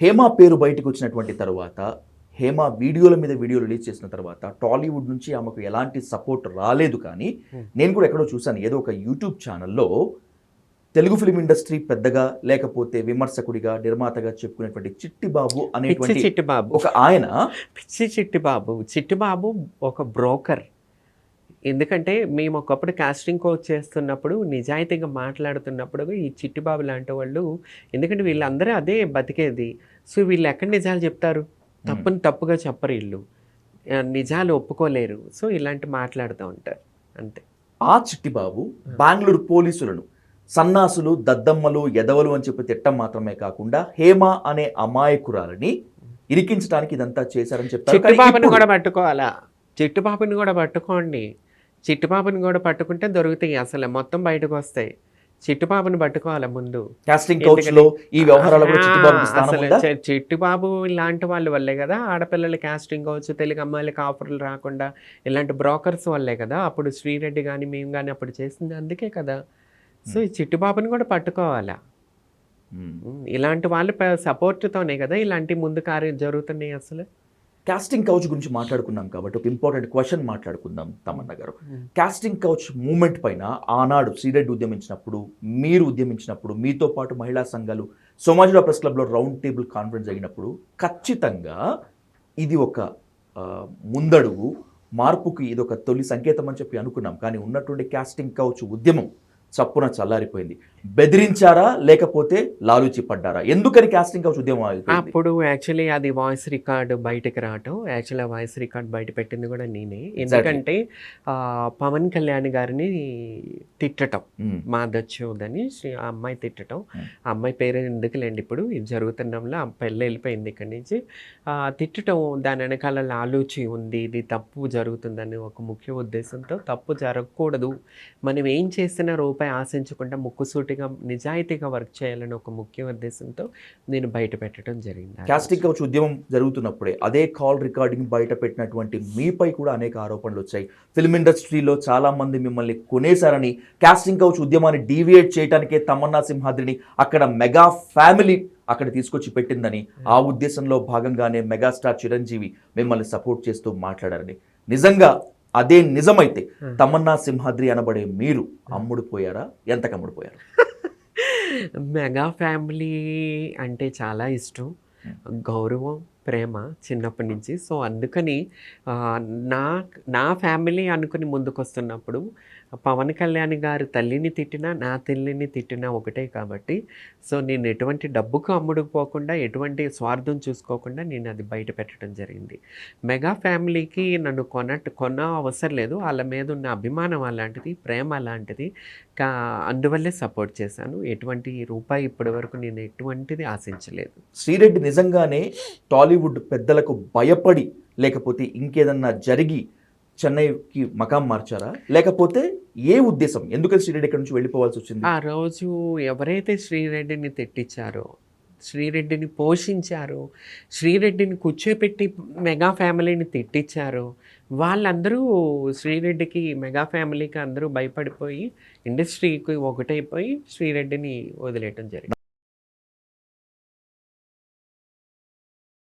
హేమ పేరు బయటకు వచ్చినటువంటి తర్వాత హేమ వీడియోల మీద వీడియో రిలీజ్ చేసిన తర్వాత టాలీవుడ్ నుంచి ఆమెకు ఎలాంటి సపోర్ట్ రాలేదు కానీ. నేను కూడా ఎక్కడో చూశాను ఏదో ఒక యూట్యూబ్ ఛానల్లో తెలుగు ఫిలిం ఇండస్ట్రీ పెద్దగా లేకపోతే విమర్శకుడిగా నిర్మాతగా చెప్పుకునేటువంటి చిట్టి బాబు అనేటువంటి చిట్టి బాబు ఒక ఆయన పిచ్చి చిట్టి బాబు చిట్టి బాబు ఒక బ్రోకర్. ఎందుకంటే మేము ఒకప్పుడు కాస్టింగ్ కోచ్ చేస్తున్నప్పుడు నిజాయితీగా మాట్లాడుతున్నప్పుడు ఈ చిట్టి బాబు లాంటి వాళ్ళు ఎందుకంటే వీళ్ళందరూ అదే బతికేది. సో వీళ్ళు ఎక్కడ నిజాలు చెప్తారు? తప్పుని తప్పుగా చెప్పరు వీళ్ళు. నిజాలు ఒప్పుకోలేరు. సో ఇలాంటి మాట్లాడుతూ ఉంటారు. అంతే. ఆ చిట్టి బాబు బెంగళూరు పోలీసులను సన్నాసులు దద్దమ్మలు ఎదవలు అని చెప్పి తిట్టం మాత్రమే కాకుండా హేమ అనే అమాయకురాలని ఇరికించడానికి ఇదంతా చేశారని కానీ చిట్టుబాబుని కూడా పట్టుకోవాలా? చిట్టుబాబుని కూడా పట్టుకోండి. చిట్టుబాబుని కూడా పట్టుకుంటే దొరుకుతాయి అసలు. మొత్తం బయటకు వస్తాయి. చిట్టుబాబుని పట్టుకోవాలా ముందు? కాస్టింగ్ కౌచ్లో ఈ వ్యవహారాలు కూడా చిట్టిబాబుకి స్థానం అసలు ఉందా? చి- చిట్టుబాబు ఇలాంటి వాళ్ళ వల్లే కదా. ఆడపిల్లల కాస్టింగ్ కావచ్చు తెలుగు అమ్మాయిలకి ఆఫర్లు రాకుండా ఇలాంటి బ్రోకర్స్ వల్లే కదా. అప్పుడు శ్రీరెడ్డి కానీ మేము కానీ అప్పుడు చేసింది అందుకే కదా. సో ఈ చిట్టుబాబుని కూడా పట్టుకోవాలా. ఉమ్, ఇలాంటి వాళ్ళు సపోర్ట్తోనే కదా ఇలాంటి ముందు కార్యం జరుగుతున్నాయి అసలు? కాస్టింగ్ కౌచ్ గురించి మాట్లాడుకున్నాం కాబట్టి ఒక ఇంపార్టెంట్ క్వశ్చన్ మాట్లాడుకుందాం తమన్న గారు. కాస్టింగ్ కౌచ్ మూమెంట్ పైన ఆనాడు శ్రీరెడ్డి ఉద్యమించినప్పుడు మీరు ఉద్యమించినప్పుడు మీతో పాటు మహిళా సంఘాలు సోమాజిరా ప్రెస్ క్లబ్లో రౌండ్ టేబుల్ కాన్ఫరెన్స్ జరిగినప్పుడు ఖచ్చితంగా ఇది ఒక ముందడుగు మార్పుకి ఇది ఒక తొలి సంకేతం అని చెప్పి అనుకున్నాం కానీ ఉన్నటువంటి కాస్టింగ్ కౌచ్ ఉద్యమం చప్పున చల్లారిపోయింది. బెదిరించారా? లేకపోతే లాలూచి పడ్డారా ఎందుకని కాస్టింగ్ కౌచ్ ఉద్యమం అప్పుడు యాక్చువల్లీ అది వాయిస్ రికార్డ్ బయటకు రావటం. యాక్చువల్లీ వాయిస్ రికార్డ్ బయట పెట్టింది కూడా నేనే. ఎందుకంటే పవన్ కళ్యాణ్ గారిని తిట్టటం. మ్మ్. మాధచ్చోదని ఆ అమ్మాయి తిట్టటం. Hmm. ఆ అమ్మాయి పేరు ఎందుకులేండి ఇప్పుడు? ఇది జరుగుతున్నంలో ఆ పెళ్ళి వెళ్ళిపోయింది ఇక్కడి నుంచి. ఆ, తిట్టటం దాని వెనకాల లాలూచి ఉంది. ఇది తప్పు జరుగుతుందని ఒక ముఖ్య ఉద్దేశంతో తప్పు జరగకూడదు. మనం ఏం చేసినా రూపాయి ఆశించకుండా ముక్కుసూటిగా నిజాయితీగా వర్క్ చేయాలని ఒక ముఖ్య ఉద్దేశంతో నేను బయట పెట్టడం జరిగింది ఆ కాస్టింగ్ కౌచ్ ఉద్యమం జరుగుతున్నప్పుడే అదే కాల్ రికార్డింగ్ బయట పెట్టినటువంటి మీపై కూడా అనేక ఆరోపణలు వచ్చాయి. ఫిల్మ్ ఇండస్ట్రీలో చాలా మంది మిమ్మల్ని కొనేశారని కాస్టింగ్ కౌచ్ ఉద్యమాన్ని డీవియేట్ చేయడానికే తమన్నా సింహాద్రిని అక్కడ మెగా ఫ్యామిలీ అక్కడ తీసుకొచ్చి పెట్టిందని ఆ ఉద్దేశంలో భాగంగానే మెగాస్టార్ చిరంజీవి మిమ్మల్ని సపోర్ట్ చేస్తూ మాట్లాడారని. నిజంగా అదే నిజమైతే. తమన్నా సింహాద్రి అనబడే మీరు అమ్ముడు పోయారా? ఎంతకు అమ్ముడు పోయారు? మెగా ఫ్యామిలీ అంటే చాలా ఇష్టం. గౌరవం ప్రేమ చిన్నప్పటి నుంచి. సో అందుకని నా నా ఫ్యామిలీ అనుకుని ముందుకొస్తున్నప్పుడు పవన్ కళ్యాణ్ గారి తల్లిని తిట్టినా నా తల్లిని తిట్టినా ఒకటే కాబట్టి సో నేను ఎటువంటి డబ్బుకు అమ్ముడుపోకుండా ఎటువంటి స్వార్థం చూసుకోకుండా నేను అది బయట పెట్టడం జరిగింది. మెగా ఫ్యామిలీకి నన్ను కొనట్టు కొన అవసరం లేదు. వాళ్ళ మీద ఉన్న అభిమానం అలాంటిది ప్రేమ అలాంటిది. కా అందువల్లే సపోర్ట్ చేశాను. ఎటువంటి రూపాయి ఇప్పటి వరకు నేను ఎటువంటిది ఆశించలేదు. శ్రీరెడ్డి నిజంగానే టాలీవుడ్ పెద్దలకు భయపడి లేకపోతే ఇంకేదన్నా జరిగి చెన్నైకి మకాం మార్చారా? లేకపోతే ఏ ఉద్దేశం? ఎందుకని శ్రీరెడ్డి ఇక్కడ నుంచి వెళ్ళిపోవాల్సి వచ్చింది? ఆ రోజు ఎవరైతే శ్రీరెడ్డిని తెట్టించారో శ్రీరెడ్డిని పోషించారో శ్రీరెడ్డిని కూర్చోపెట్టి మెగా ఫ్యామిలీని తిట్టించారో వాళ్ళందరూ శ్రీరెడ్డికి మెగా ఫ్యామిలీకి అందరూ భయపడిపోయి ఇండస్ట్రీకి ఒకటైపోయి శ్రీరెడ్డిని వదిలేయటం జరిగింది.